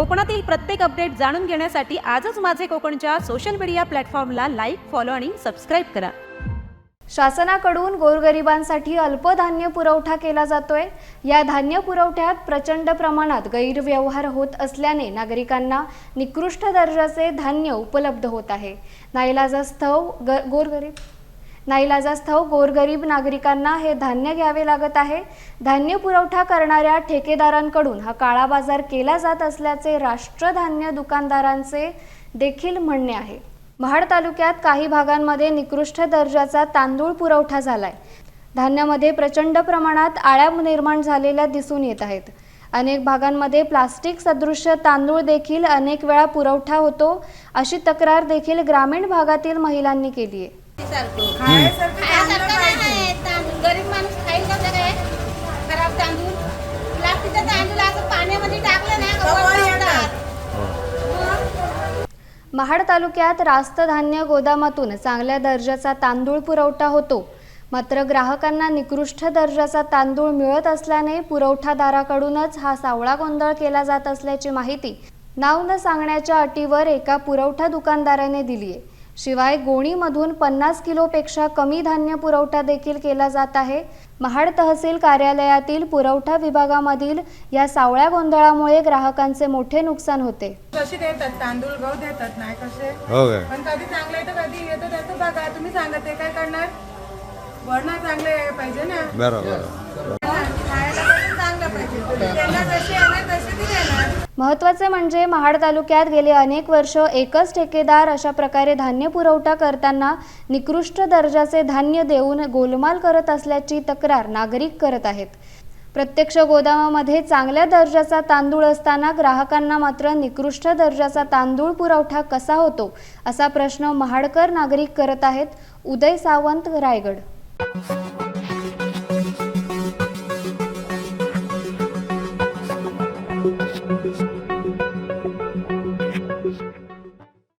कोकणातील प्रत्येक अपडेट जाणून घेण्यासाठी आजच माझे कोकणच्या सोशल मीडिया प्लॅटफॉर्मला लाईक फॉलो आणि सबस्क्राईब करा. शासनाकडून गोरगरिबांसाठी अल्पधान्य पुरवठा केला जातोय. या धान्य पुरवठ्यात प्रचंड प्रमाणात गैरव्यवहार होत असल्याने नागरिकांना निकृष्ट दर्जाचे धान्य उपलब्ध होत आहे. नाईलाजास्तव ग गोरगरीब नाईलाजास्तव गोरगरीब नागरिकांना हे धान्य घ्यावे लागत आहे. धान्य पुरवठा करणाऱ्या ठेकेदारांकडून हा काळा बाजार केला जात असल्याचे राष्ट्रधान्य दुकानदारांचे देखील म्हणणे आहे. महाड तालुक्यात काही भागांमध्ये निकृष्ट दर्जाचा तांदूळ पुरवठा झालाय. धान्यामध्ये प्रचंड प्रमाणात आळ्या निर्माण झालेल्या दिसून येत आहेत. अनेक भागांमध्ये प्लास्टिक सदृश्य तांदूळ देखील अनेक वेळा पुरवठा होतो अशी तक्रार देखील ग्रामीण भागातील महिलांनी केली आहे. खायासारखं. नाही आहे. तांदूळ गरीब माणूस खाईल कसं काय खराब तांदूळ. प्लास्टिकचा तांदूळ असं पाण्यामध्ये टाकलं ना का वर येतात. महाड तालुक्यात रास्त धान्य गोदामातून चांगल्या दर्जाचा तांदूळ पुरवठा होतो. मात्र ग्राहकांना निकृष्ट दर्जाचा तांदूळ मिळत असल्याने पुरवठादाराकडूनच हा सावळा गोंधळ केला जात असल्याची माहिती नाव न सांगण्याच्या अटीवर एका पुरवठा दुकानदाराने दिली आहे शिवाय गोणीमधून पन्नास किलोपेक्षा कमी धान्य पुरवठा देखील केला जात आहे. महाड तहसील कार्यालयातील पुरवठा विभागामधील या सावळ्या गोंधळामुळे ग्राहकांचे मोठे नुकसान होते. कशी देतात? तांदूळ गहू देतात नाही कसे? हो काय? पण कधी चांगलं येतं कधी येतं त्याचं बघा तुम्ही सांगा ते काय करणार? वरण चांगले पाहिजे ना? बरोबर. खायला पण चांगलं पाहिजे. त्यांना जशी महत्त्वाचे म्हणजे महाड तालुक्यात गेले अनेक वर्ष एकच ठेकेदार अशा प्रकारे धान्य पुरवठा करताना निकृष्ट दर्जाचे धान्य देऊन गोलमाल करत असल्याची तक्रार नागरिक करत आहेत प्रत्यक्ष गोदामामध्ये चांगल्या दर्जाचा तांदूळ असताना ग्राहकांना मात्र निकृष्ट दर्जाचा तांदूळ पुरवठा कसा होतो असा प्रश्न महाडकर नागरिक करत आहेत उदय सावंत रायगड